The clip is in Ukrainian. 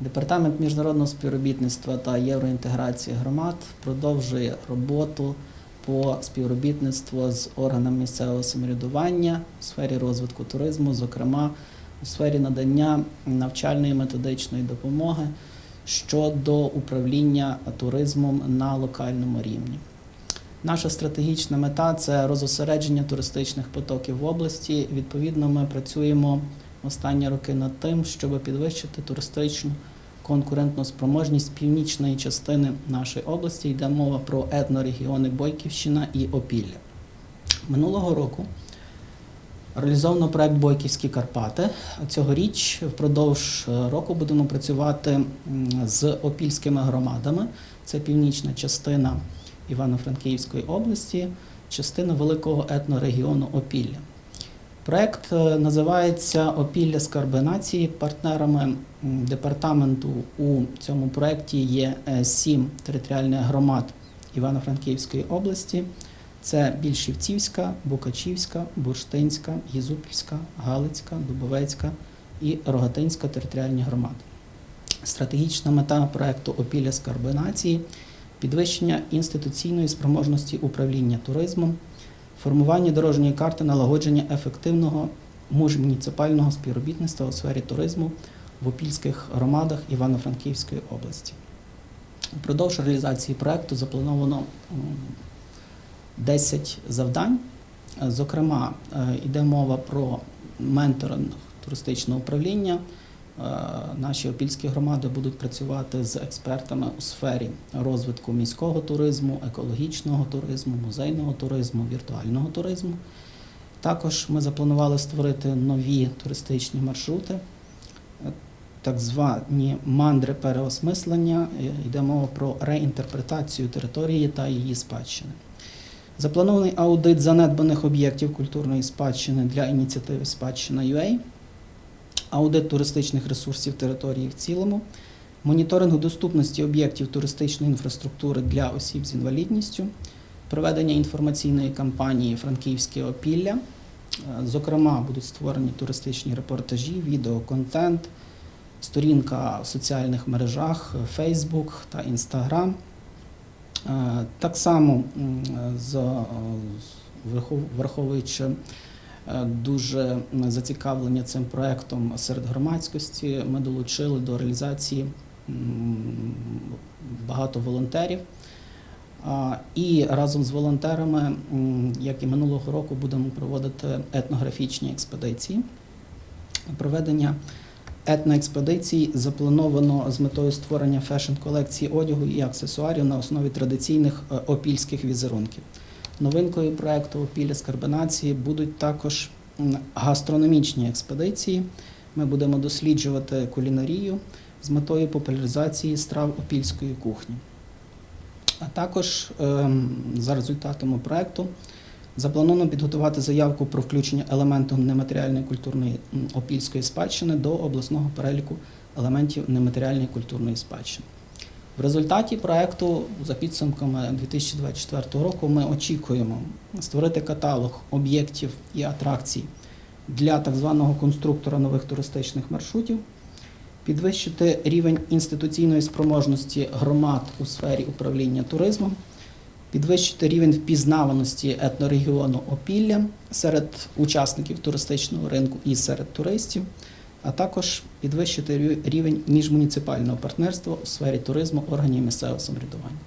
Департамент міжнародного співробітництва та євроінтеграції громад продовжує роботу по співробітництву з органами місцевого самоврядування у сфері розвитку туризму, зокрема у сфері надання навчальної методичної допомоги щодо управління туризмом на локальному рівні. Наша стратегічна мета це розосередження туристичних потоків в області. Відповідно, ми працюємо останні роки над тим, щоб підвищити туристичну конкурентну спроможність північної частини нашої області. Йде мова про етнорегіони Бойківщина і Опілля. Минулого року реалізовано проект Бойківські Карпати. Цьогоріч впродовж е, року будемо працювати з опільськими громадами. Це північна частина Івано-Франківської області, частина великого етнорегіону Опілля. Проект е, називається Опілля скарби нації. Партнерами департаменту у цьому проєкті є е, сім територіальних громад Івано-Франківської області. Це Більшівцівська, Букачівська, Бурштинська, Єзупільська, Галицька, Дубовецька і Рогатинська територіальні громади. Стратегічна мета проекту Опілля скарби нації підвищення інституційної спроможності управління туризмом, формування дорожньої карти налагодження ефективного муніципального співробітництва у сфері туризму в опільських громадах Івано-Франківської області. Упродовж реалізації проекту заплановано 10 завдань. Зокрема, е, йде мова про менторинг туристичного управління. Е, Наші опільські громади будуть працювати з експертами у сфері розвитку міського туризму, екологічного туризму, музейного туризму, віртуального туризму. Також ми запланували створити нові туристичні маршрути, е, так звані мандри переосмислення. Е, Йде мова про реінтерпретацію території та її спадщини. Запланований аудит занедбаних об'єктів культурної спадщини для ініціативи Спадщина UA, аудит туристичних ресурсів території в цілому, моніторинг доступності об'єктів туристичної інфраструктури для осіб з інвалідністю, проведення інформаційної кампанії Франківське опілля. Е, Зокрема, будуть створені туристичні репортажі, відеоконтент, сторінка в соціальних мережах е, Facebook та Instagram. Е, Так само враховуючи дуже зацікавлення цим проектом серед громадськості, ми долучили до реалізації багато волонтерів. І разом з волонтерами, як і минулого року, будемо проводити етнографічні експедиції. Проведення етноекспедицій заплановано з метою створення фешн-колекції одягу і аксесуарів на основі традиційних е, опільських візерунків. Новинкою проекту Опілля з будуть також гастрономічні експедиції. Ми будемо досліджувати кулінарію з метою популяризації страв опільської кухні. А також ем, за результатами проекту заплановано підготувати заявку про включення елементу нематеріальної культурної опільської спадщини до обласного переліку елементів нематеріальної культурної спадщини. В результаті проекту, за підсумками 2024 року, ми очікуємо створити каталог об'єктів і атракцій для так званого конструктора нових туристичних маршрутів, підвищити рівень інституційної спроможності громад у сфері управління туризмом, підвищити рівень впізнаваності етнорегіону Опілля серед учасників туристичного ринку і серед туристів, а також підвищити рівень міжмуніципального партнерства у сфері туризму органів місцевого самоврядування.